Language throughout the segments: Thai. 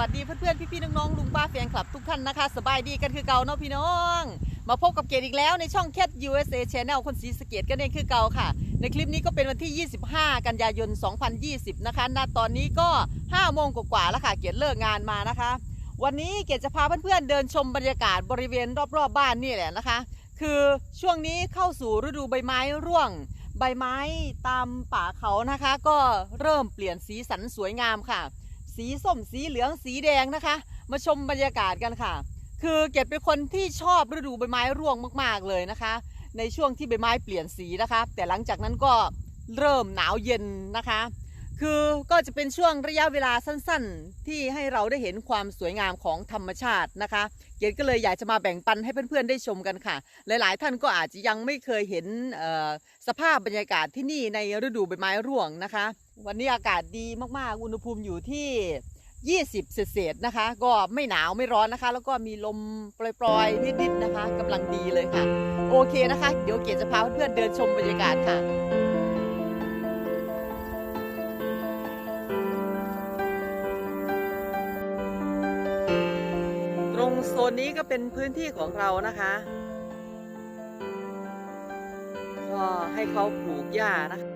สวัสดีเพื่อนๆ พี่ๆ น้องๆ ลุงป้าแฟนคลับทุกท่านนะคะ สบายดีกันคือเก่าเนาะพี่น้อง มาพบกับเกดอีกแล้วในช่อง Cat USA Channel คนสีสเกตกันเองคือเก่าค่ะ ในคลิปนี้ก็เป็นวันที่ 25 กันยายน 2020 นะคะณตอนนี้ก็5โมงกว่าๆแล้วค่ะ เกดเลิกงานมานะคะ วันนี้เกดจะพาเพื่อนๆ เดินชมบรรยากาศบริเวณรอบๆ บ้านนี่แหละนะคะ คือช่วงนี้เข้าสู่ฤดูใบไม้ร่วง ใบไม้ตามป่าเขานะคะ ก็เริ่มเปลี่ยนสีสันสวยงามค่ะ สีส้มสีเหลืองสีแดงนะคะ มาชมบรรยากาศกันค่ะ คือเกดเป็นคนที่ชอบฤดูใบไม้ร่วงมากๆเลยนะคะ ในช่วงที่ใบไม้เปลี่ยนสีนะคะ แต่หลังจากนั้นก็เริ่มหนาวเย็นนะคะ คือก็จะเป็นช่วงระยะเวลาสั้นๆ ที่ให้เราได้เห็นความสวยงามของธรรมชาตินะคะ เกดก็เลยอยากจะมาแบ่งปันให้เพื่อนๆได้ชมกันค่ะ หลายๆ ท่านก็อาจจะยังไม่เคยเห็นสภาพบรรยากาศที่นี่ในฤดูใบไม้ร่วงนะคะ วันนี้อากาศดีมากๆ อุณหภูมิอยู่ที่ 20 เศษๆนะคะ ก็ไม่หนาวไม่ร้อนนะคะ แล้วก็มีลมปล่อยๆ นิดๆนะคะกำลังดีเลยค่ะ โอเคนะคะ เดี๋ยวเกดจะพาเพื่อนๆเดินชมบรรยากาศค่ะ นนี้ก็เป็นพื้นที่ของเรานะคะ ก็ให้เขาปลูกหญ้านะคะ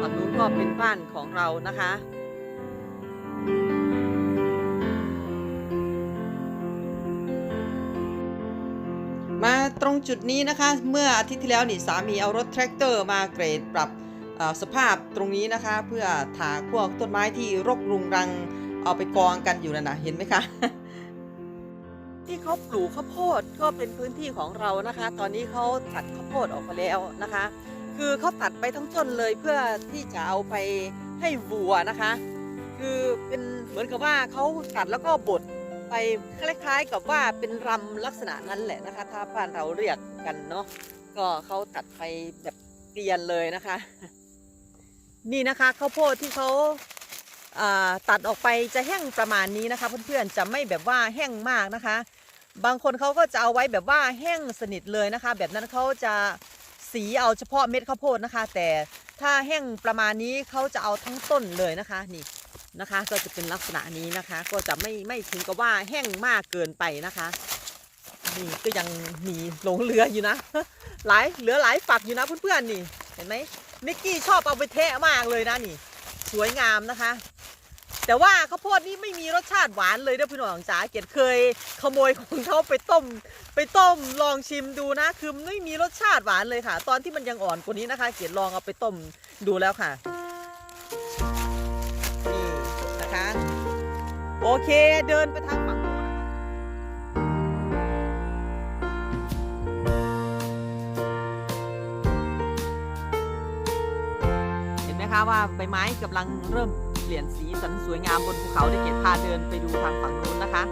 ฝั่งนู้นก็เป็นบ้านของเรานะคะ รงจุดนี้นะคะ เมื่ออาทิตย์ที่แล้วนี่สามีเอารถแทรกเตอร์มาเกรดปรับสภาพตรงนี้นะคะ เพื่อถากพวกต้นไม้ที่รกรุงรังเอาไปกองกันอยู่นั่นะเห็นไหมคะ ที่เขาปลูกข้าวโพดก็เป็นพื้นที่ของเรานะคะ ตอนนี้เขาตัดข้าวโพดออกมาแล้วนะคะ คือเขาตัดไปทั้งต้นเลยเพื่อที่จะเอาไปให้วัวนะคะ คือเป็นเหมือนกับว่าเขาตัดแล้วก็บด ไปคล้ายๆกับว่าเป็นรำลักษณะนั้นแหละนะคะ ถ้าบ้านเราเรียกกันเนาะก็เขาตัดไปแบบเกลียนเลยนะคะ นี่นะคะข้าวโพดที่เขาาตัดออกไปจะแห้งประมาณนี้นะคะ เพื่อนๆจะไม่แบบว่าแห้งมากนะคะ บางคนเขาก็จะเอาไว้แบบว่าแห้งสนิทเลยนะคะ แบบนั้นเขาจะสีเอาเฉพาะเม็ดข้าวโพดนะคะ แต่ถ้าแห้งประมาณนี้เขาจะเอาทั้งต้นเลยนะคะนี่ นะคะ ก็จะเป็นลักษณะนี้นะคะ ก็จะไม่ไม่ถึงกับว่าแห้งมากเกินไปนะคะนี่ก็ยังมีหลงเหลืออยู่นะหลายเหลือหลายฝักอยู่นะเพื่อนๆนี่เห็นไหมมิกกี้ชอบเอาไปเทะมากเลยนะนี่ สวยงามนะคะ แต่ว่าข้าวโพดนี่ไม่มีรสชาติหวานเลยเด้อพี่น้องจ๋าเกดเคย ขโมยของเขาไปต้ม ไปต้มลองชิมดูนะ คือไม่มีรสชาติหวานเลยค่ะ ตอนที่มันยังอ่อนกว่านี้นะคะ เกดลองเอาไปต้มดูแล้วค่ะ โอเคเดินไปทางฝั่งนู้นเห็นไหมคะว่าใบไม้กำลังเริ่มเปลี่ยนสีสันสวยงามบนภูเขาเดี๋ยวเกดพาเดินไปดูทางฝั่งนู้นนะคะ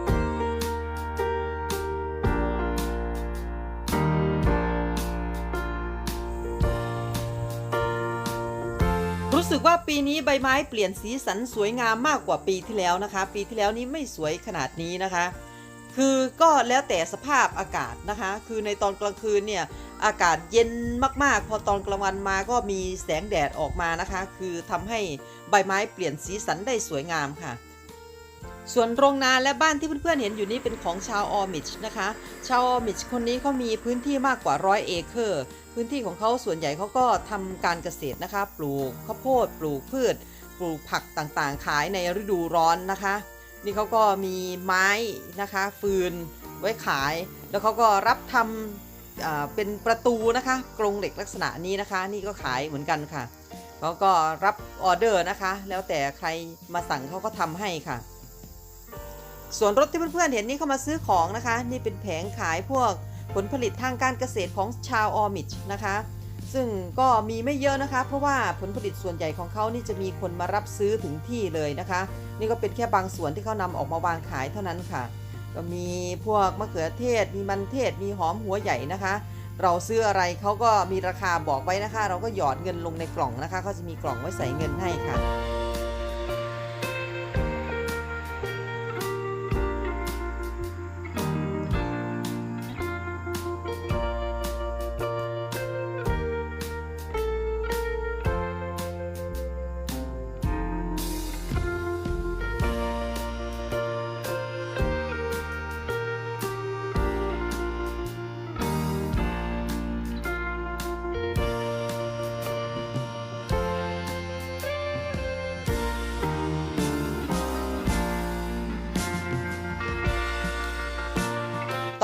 ปีนี้ใบไม้เปลี่ยนสีสันสวยงามมากกว่าปีที่แล้วนะคะ ปีที่แล้วนี้ไม่สวยขนาดนี้นะคะ คือก็แล้วแต่สภาพอากาศนะคะ คือในตอนกลางคืนเนี่ยอากาศเย็นมากๆ พอตอนกลางวันมาก็มีแสงแดดออกมานะคะ คือทำให้ใบไม้เปลี่ยนสีสันได้สวยงามค่ะ ส่วนโรงนาและบ้านที่เพื่อนๆเห็นอยู่นี้เป็นของชาวออมิชนะคะ ชาวออมิชคนนี้เขามีพื้นที่มากกว่าร้อยเอเคอร์ พื้นที่ของเขาส่วนใหญ่เขาก็ทำการเกษตรนะคะ ปลูกข้าวโพด ปลูกพืช ปลูกผักต่างๆ ขายในฤดูร้อนนะคะ นี่เขาก็มีไม้นะคะ ฟืนไว้ขาย แล้วเขาก็รับทำอ่าเป็นประตูนะคะกรงเหล็กลักษณะนี้นะคะ นี่ก็ขายเหมือนกันค่ะเขาก็รับออเดอร์นะคะ แล้วแต่ใครมาสั่งเขาก็ทำให้ค่ะ ส่วนรถที่เพื่อนๆเห็นนี่เข้ามาซื้อของนะคะ นี่เป็นแผงขายพวกผลผลิตทางการเกษตรของชาวออมิชนะคะ ซึ่งก็มีไม่เยอะนะคะ เพราะว่าผลผลิตส่วนใหญ่ของเขานี่จะมีคนมารับซื้อถึงที่เลยนะคะ นี่ก็เป็นแค่บางส่วนที่เขานำออกมาวางขายเท่านั้นค่ะ ก็มีพวกมะเขือเทศ มีมันเทศ มีหอมหัวใหญ่นะคะ เราซื้ออะไรเขาก็มีราคาบอกไว้นะคะ เราก็หยอดเงินลงในกล่องนะคะเขาจะมีกล่องไว้ใส่เงินให้ค่ะ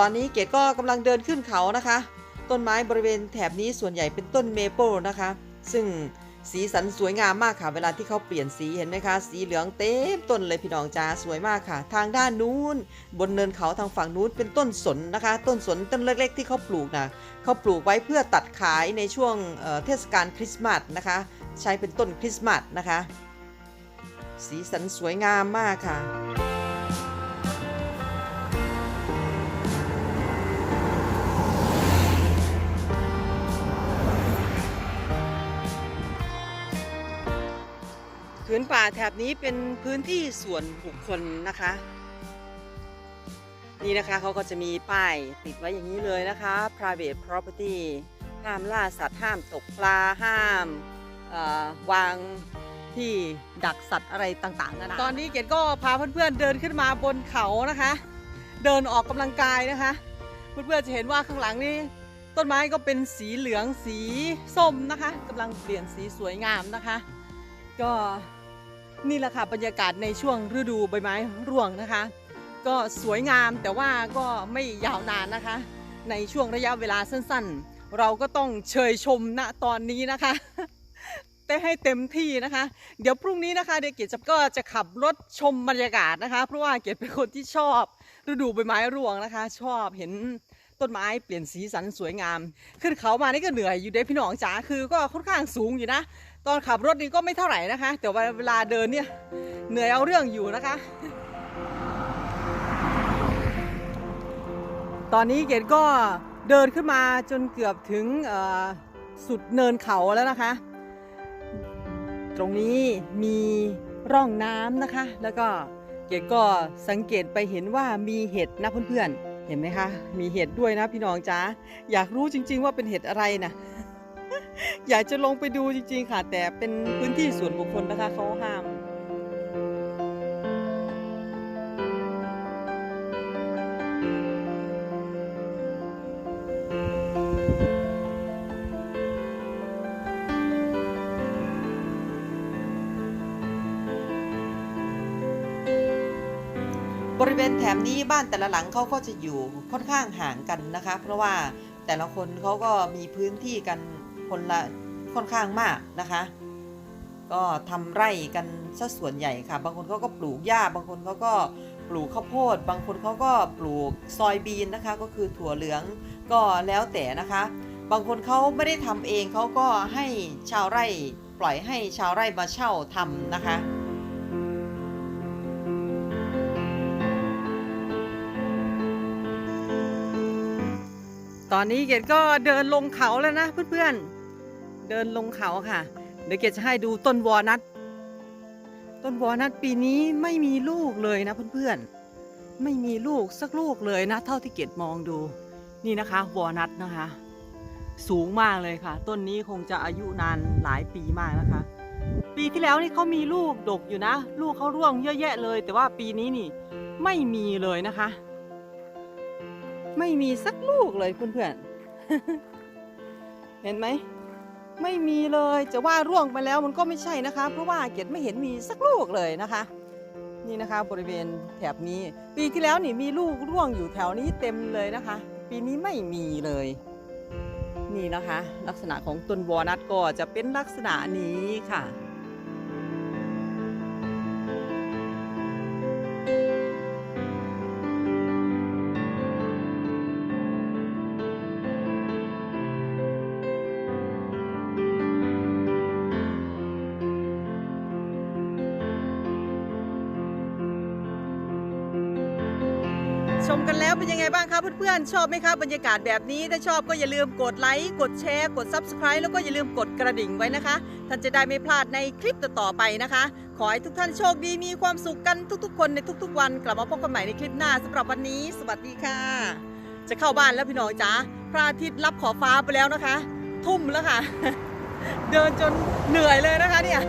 ตอนนี้เกดก็กำลังเดินขึ้นเขานะคะ ต้นไม้บริเวณแถบนี้ส่วนใหญ่เป็นต้นเมเปิลนะคะ ซึ่งสีสันสวยงามมากค่ะ เวลาที่เขาเปลี่ยนสีเห็นไหมคะ สีเหลืองเต็มต้นเลยพี่น้องจ้าสวยมากค่ะ ทางด้านนู้น บนเนินเขาทางฝั่งนู้นเป็นต้นสนนะคะ ต้นสนต้นเล็กๆ ที่เขาปลูกนะเขาปลูกไว้เพื่อตัดขายในช่วงเเทศกาลคริสต์มาสนะคะ ใช้เป็นต้นคริสต์มาสนะคะ สีสันสวยงามมากค่ะ พื้นป่าแถบนี้เป็นพื้นที่ส่วนบุคคลนะคะ นี่นะคะเขาก็จะมีป้ายติดไว้อย่างนี้เลยนะคะ private property ห้ามล่าสัตว์ห้ามตกปลาห้ามวางที่ดักสัตว์อะไรต่างๆนานาตอนนี้เกดก็พาเพื่อนๆเดินขึ้นมาบนเขานะคะ เดินออกกำลังกายนะคะ เพื่อนๆจะเห็นว่าข้างหลังนี่ต้นไม้ก็เป็นสีเหลืองสีส้มนะคะกำลังเปลี่ยนสีสวยงามนะคะ ก็ นี่แหละค่ะบรรยากาศในช่วงฤดูใบไม้ร่วงนะคะ ก็สวยงามแต่ว่าก็ไม่ยาวนานนะคะ ในช่วงระยะเวลาสั้นๆ เราก็ต้องเชยชมณตอนนี้นะคะแต่ให้เต็มที่นะคะ เดี๋ยวพรุ่งนี้นะคะเด็กเกียรติก็จะขับรถชมบรรยากาศนะคะ เพราะว่าเกียรติเป็นคนที่ชอบฤดูใบไม้ร่วงนะคะ ชอบเห็นต้นไม้เปลี่ยนสีสันสวยงาม ขึ้นเขามานี่ก็เหนื่อยอยู่เด้พี่น้องจ๋าคือก็ค่อนข้างสูงอยู่นะ ตอนขับรถนี่ก็ไม่เท่าไหร่นะคะ แต่ว่าเวลาเดินเนี่ยเหนื่อยเอาเรื่องอยู่นะคะ ตอนนี้เกดก็เดินขึ้นมาจนเกือบถึงสุดเนินเขาแล้วนะคะ ตรงนี้มีร่องน้ำนะคะ แล้วก็เกดก็สังเกตไปเห็นว่ามีเห็ดนะเพื่อนๆเห็นไหมคะ มีเห็ดด้วยนะพี่น้องจ๊ะอยากรู้จริง ๆ ว่าเป็นเห็ดอะไรนะ อยากจะลงไปดูจริงๆค่ะ แต่เป็นพื้นที่ส่วนบุคคลนะคะเขาห้ามบริเวณแถบนี้บ้านแต่ละหลังเขาก็จะอยู่ค่อนข้างห่างกันนะคะ เพราะว่าแต่ละคนเขาก็มีพื้นที่กัน คนละค่อนข้างมากนะคะ ก็ทำไร่กันซะส่วนใหญ่ค่ะ บางคนเขาก็ปลูกหญ้า บางคนเขาก็ปลูกข้าวโพด บางคนเขาก็ปลูกซอยบีนนะคะ ก็คือถั่วเหลืองก็แล้วแต่นะคะ บางคนเขาไม่ได้ทำเองเขาก็ให้ชาวไร่ปล่อยให้ชาวไร่มาเช่าทำนะคะตอนนี้เกดก็เดินลงเขาแล้วนะเพื่อนๆ เดินลงเขาค่ะ เดี๋ยวเกดจะให้ดูต้นวอนัทต้นวอนัทปีนี้ไม่มีลูกเลยนะเพื่อนๆ ไม่มีลูกสักลูกเลยนะ เท่าที่เกดมองดู นี่นะคะ วอนัทนะคะ สูงมากเลยค่ะ ต้นนี้คงจะอายุนานหลายปีมากนะคะ ปีที่แล้วนี่เขามีลูกดกอยู่นะ ลูกเขาร่วงเยอะแยะเลย แต่ว่าปีนี้นี่ไม่มีเลยนะคะ ไม่มีสักลูกเลยเพื่อนๆ เห็นไหม ไม่มีเลยจะว่าร่วงไปแล้วมันก็ไม่ใช่นะคะ เพราะว่าเกดไม่เห็นมีสักลูกเลยนะคะ นี่นะคะบริเวณแถบนี้ ปีที่แล้วนี่มีลูกร่วงอยู่แถวนี้เต็มเลยนะคะ ปีนี้ไม่มีเลย นี่นะคะ ลักษณะของต้นวอนัทก็จะเป็นลักษณะนี้ค่ะ ชมกันแล้วเป็นยังไงบ้างคะเพื่อนๆ ชอบไหมคะบรรยากาศแบบนี้ ถ้าชอบก็อย่าลืมกดไลค์กดแชร์ กด Subscribe แล้วก็อย่าลืมกดกระดิ่งไว้นะคะ ท่านจะได้ไม่พลาดในคลิปต่อๆไปนะคะ ขอให้ทุกท่านโชคดีมีความสุขกันทุกๆ คนในทุก ๆ วัน กลับมาพบกันใหม่ในคลิปหน้าสำหรับวันนี้ สวัสดีค่ะ จะเข้าบ้านแล้วพี่น้องจ๋าพระอาทิตย์รับขอบฟ้าไปแล้วนะคะ ทุ่มแล้วค่ะ เดินจนเหนื่อยเลยนะคะเนี่ย